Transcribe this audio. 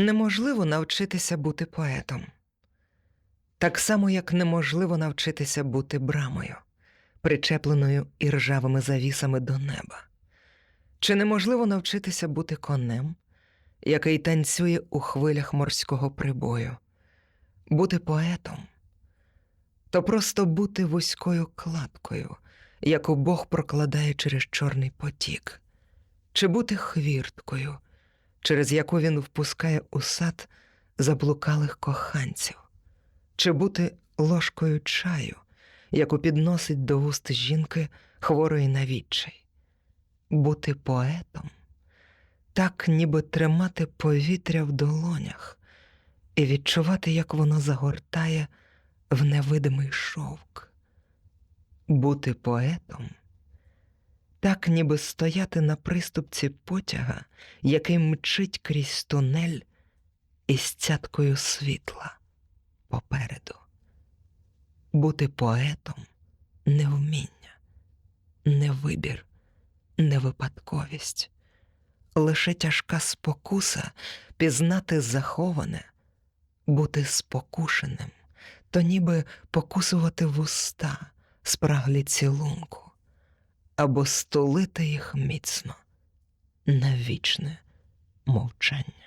Неможливо навчитися бути поетом. Так само, як неможливо навчитися бути брамою, причепленою іржавими завісами до неба. Чи неможливо навчитися бути конем, який танцює у хвилях морського прибою, бути поетом, то просто бути вузькою кладкою, яку Бог прокладає через чорний потік, чи бути хвірткою, через яку він впускає у сад заблукалих коханців, чи бути ложкою чаю, яку підносить до вуст жінки хворої на відчай, бути поетом, так ніби тримати повітря в долонях і відчувати, як воно загортає в невидимий шовк, бути поетом. Так, ніби стояти на приступці потяга, який мчить крізь тунель із цяткою світла попереду. Бути поетом не вміння, не вибір, не випадковість, лише тяжка спокуса пізнати заховане, бути спокушеним, то ніби покусувати вуста спраглі цілунку або столити їх міцно на вічне мовчання.